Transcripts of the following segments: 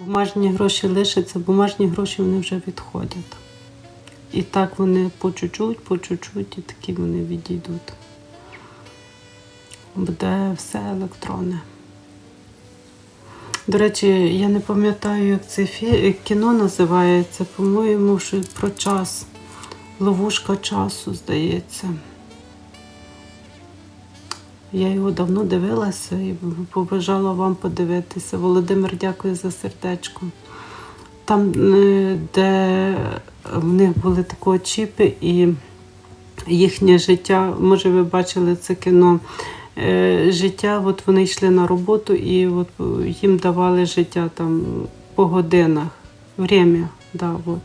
Бумажні гроші лишаться, бумажні гроші вони вже відходять. І так вони по чуть-чуть, по чуть-чуть, і такі вони відійдуть. Буде все електронне. До речі, я не пам'ятаю, як це фі... кіно називається. По-моєму, що про час. Ловушка часу, здається. Я його давно дивилася і побажала вам подивитися. Володимир, дякую за сердечко. Там, е, де в них були такі чіпи, і їхнє життя, може, ви бачили це кіно. е, Життя, от вони йшли на роботу і от їм давали життя там по годинах. Время, да, от.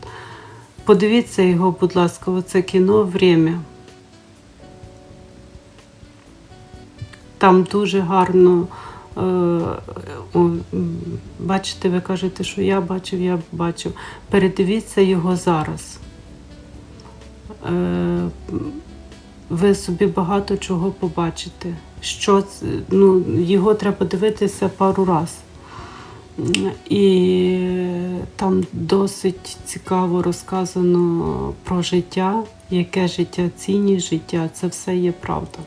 Подивіться його, будь ласка, оце кіно Время. Там дуже гарно. е, Бачите, ви кажете, що я бачив, я бачив. Передивіться його зараз. Е, Ви собі багато чого побачите. Що ну, його треба дивитися пару раз. І там досить цікаво розказано про життя, яке життя, цінність життя, це все є правда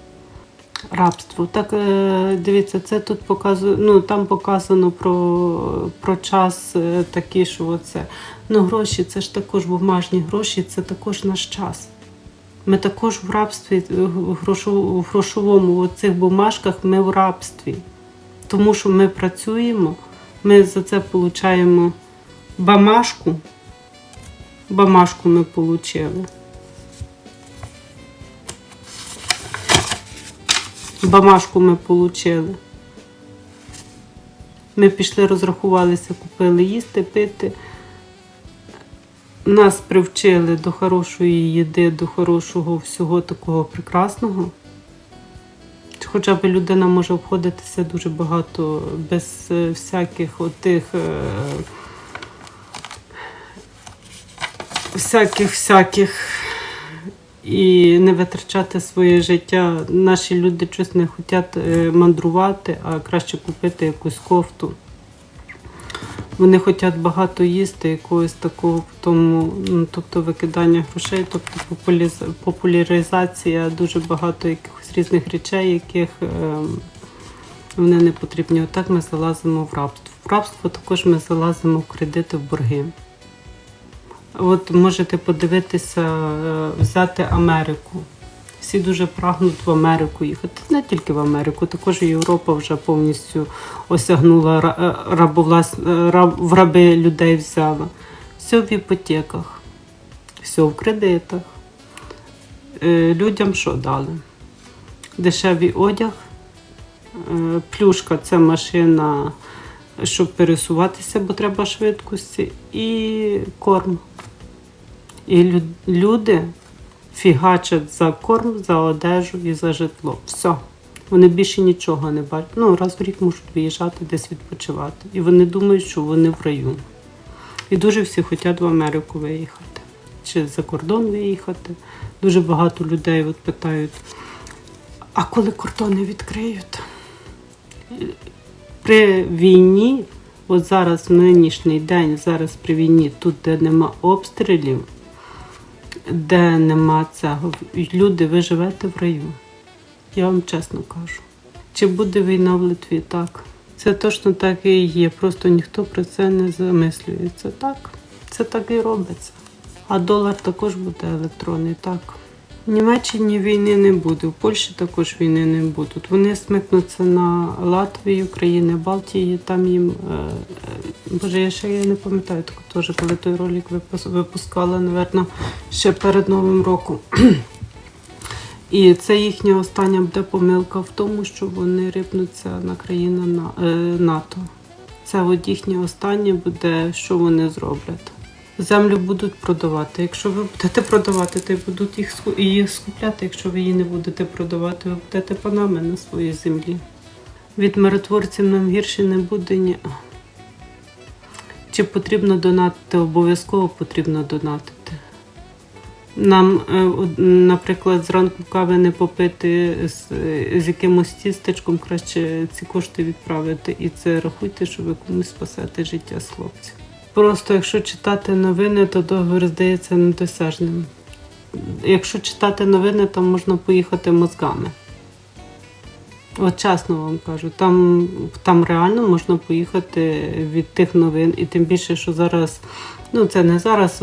рабство. Так е, дивіться, це тут показує. Ну там показано про, про час е, такий, що оце. Ну, гроші, це ж також бумажні гроші, це також наш час. Ми також в рабстві, е, в грошовому в цих бумажках ми в рабстві. Тому що ми працюємо, ми за це отримуємо бамашку. Бамашку ми отримали. Бамашку ми отримали. Ми пішли, розрахувалися, купили їсти, пити. Нас привчили до хорошої їди, до хорошого всього такого прекрасного. Хоча б людина може обходитися дуже багато без е, всяких отих. е, всяких всяких і не витрачати своє життя. Наші люди щось не хочуть е, мандрувати, а краще купити якусь кофту. Вони хочуть багато їсти, якогось такого тому, ну, тобто викидання грошей, тобто популяризація дуже багато якихось різних речей, яких е, вони не потрібні. Отак ми залазимо в рабство. В рабство також ми залазимо в кредити, в борги. От можете подивитися, е, взяти Америку. Всі дуже прагнуть в Америку їхати. Не тільки в Америку, також і Європа вже повністю осягнула е, рабовлас... е, раб... в раби людей взяла. Все в іпотеках, все в кредитах. Людям що дали? Дешевий одяг, плюшка це машина, щоб пересуватися, бо треба швидкості, і корм. І люди фігачать за корм, за одежу і за житло. Все. Вони більше нічого не бачать. Ну, раз в рік можуть виїжджати десь відпочивати. І вони думають, що вони в раю. І дуже всі хочуть в Америку виїхати. Чи за кордон виїхати. Дуже багато людей от питають, а коли кордони відкриють? При війні, от зараз в нинішній день, зараз при війні, тут, де нема обстрілів, де нема цього, люди, ви живете в раю. Я вам чесно кажу. Чи буде війна в Литві? Так. Це точно так і є. Просто ніхто про це не замислюється. Так, це так і робиться. А долар також буде електронний, так. В Німеччині війни не буде, в Польщі також війни не буде. Вони смикнуться на Латвію, країни Балтії, там їм. Боже, я ще не пам'ятаю таку теж, коли той ролик випускала, напевно, ще перед Новим роком. І це їхня остання буде помилка в тому, що вони рипнуться на країни е, НАТО. Це от їхнє останнє буде, що вони зроблять. Землю будуть продавати. Якщо ви будете продавати, то будуть їх її скупляти. Якщо ви її не будете продавати, ви будете панами на своїй землі. Від миротворців нам гірше не буде ні. Чи потрібно донатити? Обов'язково потрібно донатити. Нам, е, наприклад, зранку кави не попити з, з якимось тістечком, краще ці кошти відправити. І це рахуйте, що ви комусь спасете життя з хлопців. Просто якщо читати новини, то договір здається недосяжним. Якщо читати новини, то можна поїхати мозгами. От чесно вам кажу, там, там реально можна поїхати від тих новин, і тим більше, що зараз, ну це не зараз,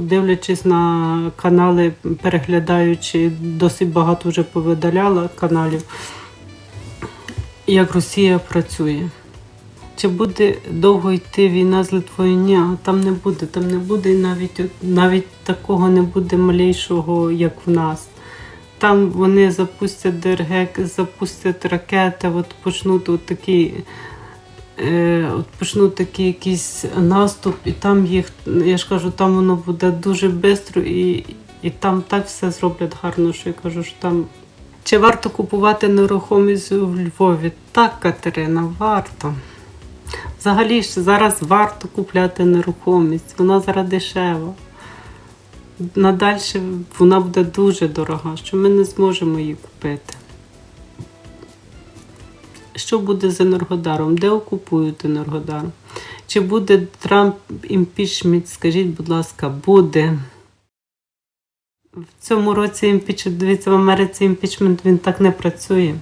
дивлячись на канали, переглядаючи, досить багато вже повидаляла каналів, як Росія працює. Чи буде довго йти війна з Литвою? Ні, там не буде. Там не буде і навіть, навіть такого не буде малейшого, як в нас. Там вони запустять ДРГ, запустять ракети, от почнуть от такі, е, от почнуть такий якийсь наступ, і там їх, я ж кажу, там воно буде дуже швидко, і, і там так все зроблять гарно, що я кажу, що там. Чи варто купувати нерухомість у Львові? Так, Катерина, варто. Взагалі зараз варто купляти нерухомість, вона зараз дешева. Надальше вона буде дуже дорога, що ми не зможемо її купити. Що буде з Енергодаром? Де окупують Енергодар? Чи буде Трамп імпічмент? Скажіть, будь ласка, буде. В цьому році імпічмент, дивіться, в Америці імпічмент він так не працює.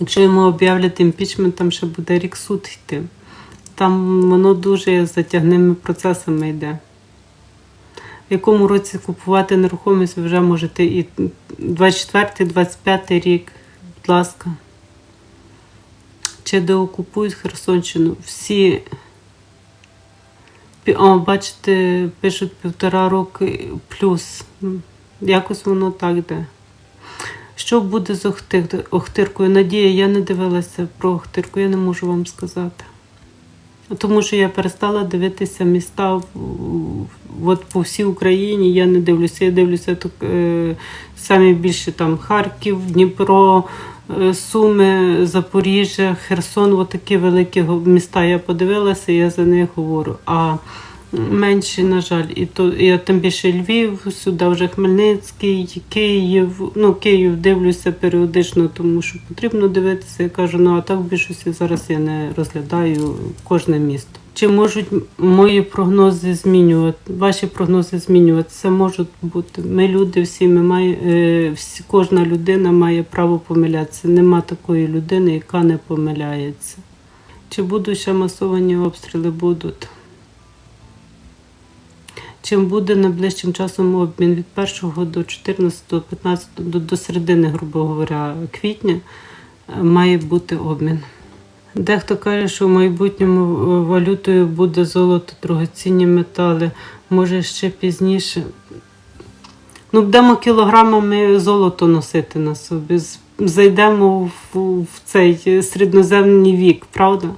Якщо йому об'являть імпічмент, там ще буде рік суд йти. Там воно дуже затягними процесами йде. В якому році купувати нерухомість ви вже можете і 24-25 рік, будь ласка. Чи деокупують Херсонщину? Всі, о, бачите, пишуть півтора роки плюс. Якось воно так йде. Що буде з Охтир- Охтиркою? Надія, я не дивилася про Охтирку, я не можу вам сказати. Тому що я перестала дивитися міста от по всій Україні. Я не дивлюся. Я дивлюся так, е, самі більше там Харків, Дніпро, е, Суми, Запоріжжя, Херсон. От такі великі міста. Я подивилася, я за них говорю. А менші, на жаль, і то я тим більше Львів, сюди вже Хмельницький, Київ. Ну, Київ дивлюся періодично, тому що потрібно дивитися. Я кажу, ну а так в більшості зараз я не розглядаю кожне місто. Чи можуть мої прогнози змінювати? Ваші прогнози змінюватися можуть бути. Ми люди всі, ми має, е, всі, кожна людина має право помилятися. Нема такої людини, яка не помиляється. Чи будуть ще масовані обстріли? Будуть. Чим буде найближчим часом обмін від 1 до 14, 15 до, до середини, грубо говоря, квітня е, має бути обмін. Дехто каже, що в майбутньому е, валютою буде золото, дорогоцінні метали, може ще пізніше. Ну, будемо кілограмами золото носити на собі. Зайдемо в, в цей середноземний вік, правда?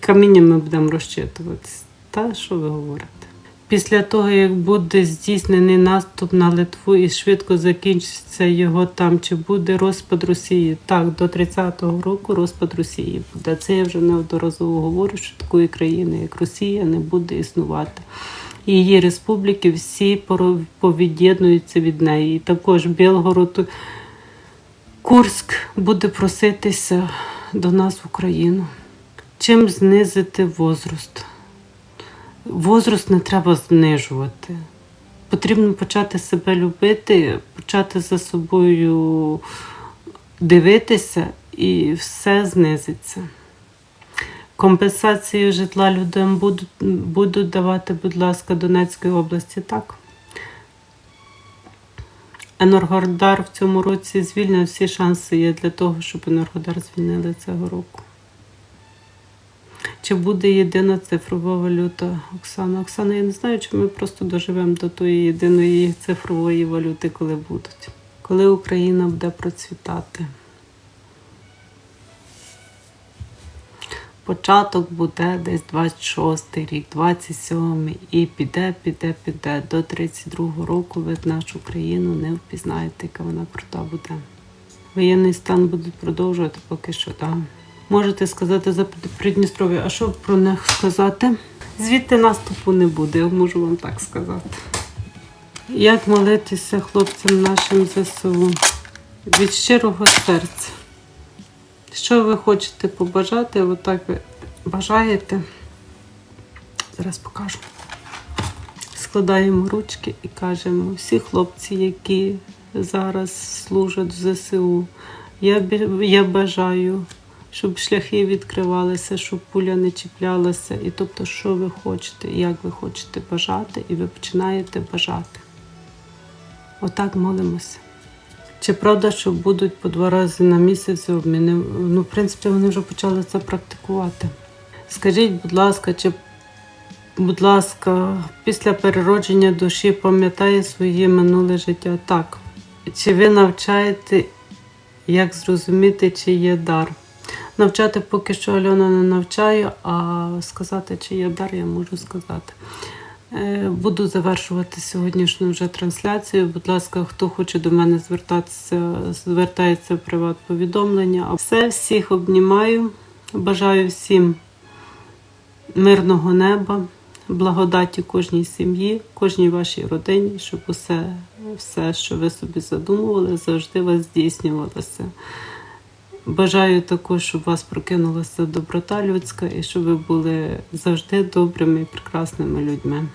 Каміннями будемо розчитуватися. Та що ви говорите? Після того, як буде здійснений наступ на Литву і швидко закінчиться його там, чи буде розпад Росії? Так, до 30-го року розпад Росії буде. Це я вже неодноразово говорю, що такої країни, як Росія, не буде існувати. Її республіки всі повід'єднуються від неї. І також Білгород, Курськ буде проситися до нас в Україну. Чим знизити возраст? Возраст не треба знижувати. Потрібно почати себе любити, почати за собою дивитися і все знизиться. Компенсацію житла людям будуть, будуть давати, будь ласка, Донецької області, так? Енергодар в цьому році звільнив всі шанси є для того, щоб Енергодар звільнили цього року. Чи буде єдина цифрова валюта Оксана? Оксана, я не знаю, чи ми просто доживемо до тої єдиної цифрової валюти, коли будуть. Коли Україна буде процвітати. Початок буде десь 26 рік, 27-й і піде, піде, піде. До 32-го року ви нашу країну не впізнаєте, яка вона крута буде. Воєнний стан будуть продовжувати поки що, так. Можете сказати за Придністров'я, а що про них сказати? Звідти наступу не буде, я можу вам так сказати. Як молитися хлопцям нашим ЗСУ? Від щирого серця. Що ви хочете побажати, отак ви бажаєте. Зараз покажу. Складаємо ручки і кажемо, всі хлопці, які зараз служать в ЗСУ, я, я бажаю, щоб шляхи відкривалися, щоб пуля не чіплялася. І тобто, що ви хочете, як ви хочете бажати, і ви починаєте бажати. Отак молимося. Чи правда, що будуть по два рази на місяць обміни? Ну, в принципі, вони вже почали це практикувати. Скажіть, будь ласка, чи Будь ласка, після переродження душі пам'ятає своє минуле життя? Так. Чи ви навчаєте, як зрозуміти, чи є дар? Навчати поки що Альона не навчаю, а сказати, чи є дар, я можу сказати. Е, Буду завершувати сьогоднішню вже трансляцію. Будь ласка, хто хоче до мене звертатися, звертається в приват-повідомлення. А Все, всіх обнімаю. Бажаю всім мирного неба, благодаті кожній сім'ї, кожній вашій родині, щоб усе, все, що ви собі задумували, завжди вас здійснювалося. Бажаю також, щоб вас прокинулася доброта людська і щоб ви були завжди добрими і прекрасними людьми.